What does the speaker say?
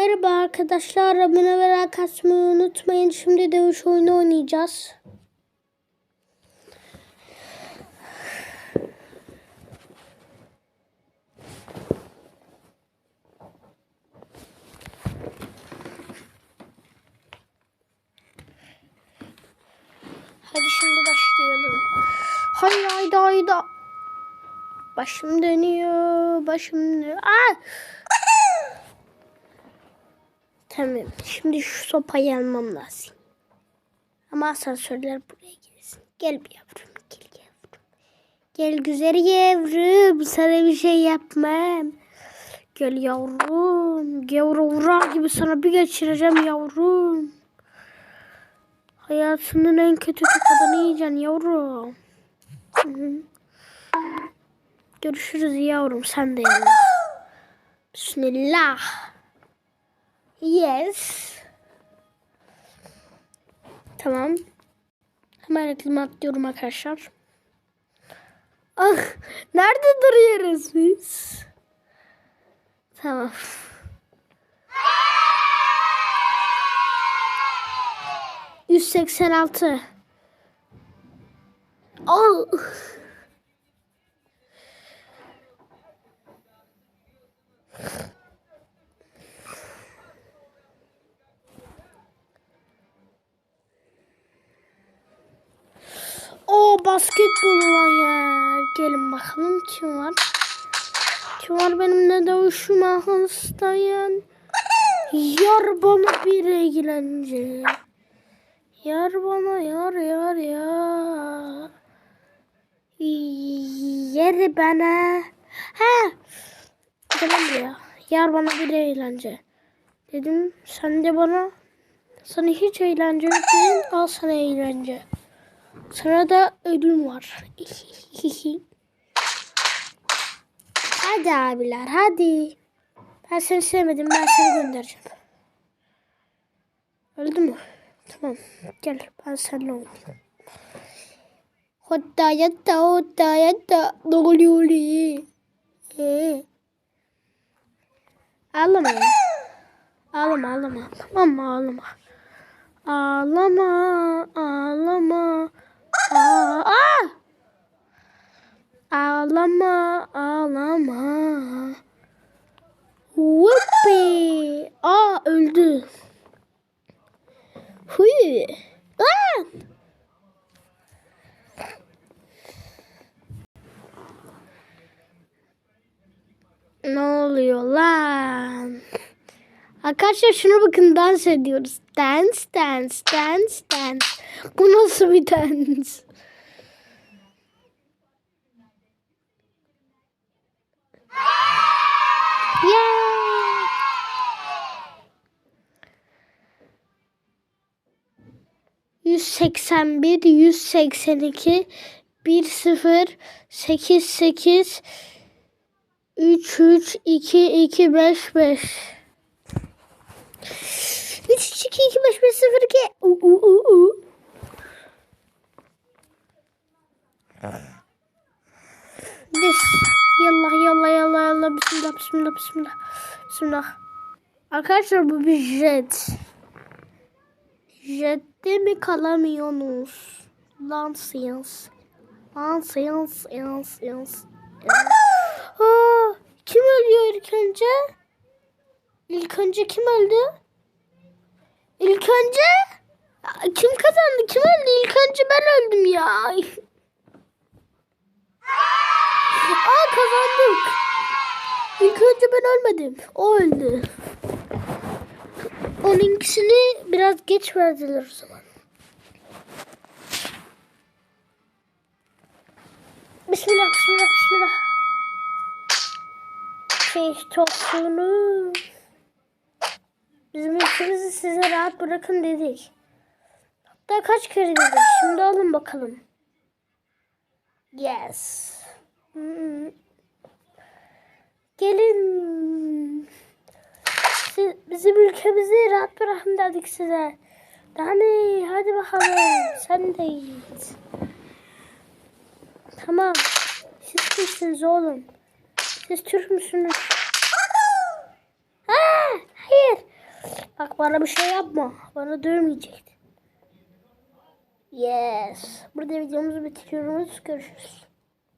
Merhaba arkadaşlar. Abone ve like atmayı unutmayın. Şimdi dövüş oyunu oynayacağız. Hadi şimdi başlayalım. Haydi haydi haydi. Başım dönüyor. Başım dönüyor. Aa! Tamam. Şimdi şu sopayı almam lazım. Ama asansörler buraya gelsin. Gel bir yavrum. Gel yavrum. Gel güzel yavrum. Sana bir şey yapmam. Gel yavrum. Gavura gibi sana bir geçireceğim yavrum. Hayatının en kötü tokadını yiyeceksin yavrum. Görüşürüz yavrum. Sen de yallah. Bismillah. Yes. Tamam. Hemen reklamı atlıyorum arkadaşlar. Ah, nerede duruyoruz biz? Tamam. Yüz seksen altı. Basketbol olan yer. Gelin bakalım kim var? Kim var benimle dövüşme hastayan? Yar bana bir eğlence. Yar bana yar yar yar. Yer bana. Ha. Gelin buraya. Yar bana bir eğlence. Dedim sen de bana sana hiç eğlence yok dedin. Al sana eğlence. Sana da ödül var. hadi abiler hadi. Ben seni sevmedim ben seni göndereceğim. Öldü mü? Tamam gel ben seninle oynayayım. Hatta yatta hatta yatta ne oluyor? Ee. Ağlama ya. Ağlama ağlama. Tamam mı. Ağlama ağlama. Aa, aa! Ağlama, ağlama. Whoopee. Aa öldü. Huy. Aa! Ne oluyor lan? Arkadaşlar şuna bakın dans ediyoruz. Dance, dance, dance, dance. Bu nasıl bir dance? Yeah. Yüz seksen bir, yüz seksen iki, bir sıfır, sekiz sekiz, üç üç, iki iki, beş beş. 3 2 2 5 5 0 2 u bismillah bismillah bismillah Arkadaşlar bu bir jet Jette mi kalamıyorsunuz Lan science Lan science science science Aa, Kim ölüyor ilk önce? İlk önce kim öldü? İlk önce kim kazandı? Kim öldü? İlk önce ben öldüm ya. Aa kazandık. İlk önce ben ölmedim. O öldü. Onunkisini biraz geç verdiler o zaman. Bismillah, bismillah, bismillah. Şey tostunu. Bizim ülkemizi size rahat bırakın dedik. Hatta kaç kere dedik. Şimdi alın bakalım. Yes. Hmm. Gelin. Siz, bizim ülkemizi rahat bırakın dedik size. Dani hadi bakalım. Sen de git. Tamam. Siz kimsiniz oğlum? Siz Türk müsünüz? Ha, hayır. Bak bana bir şey yapma. Bana dövmeyecektin. Yes. Burada videomuzu bitiriyoruz. Görüşürüz.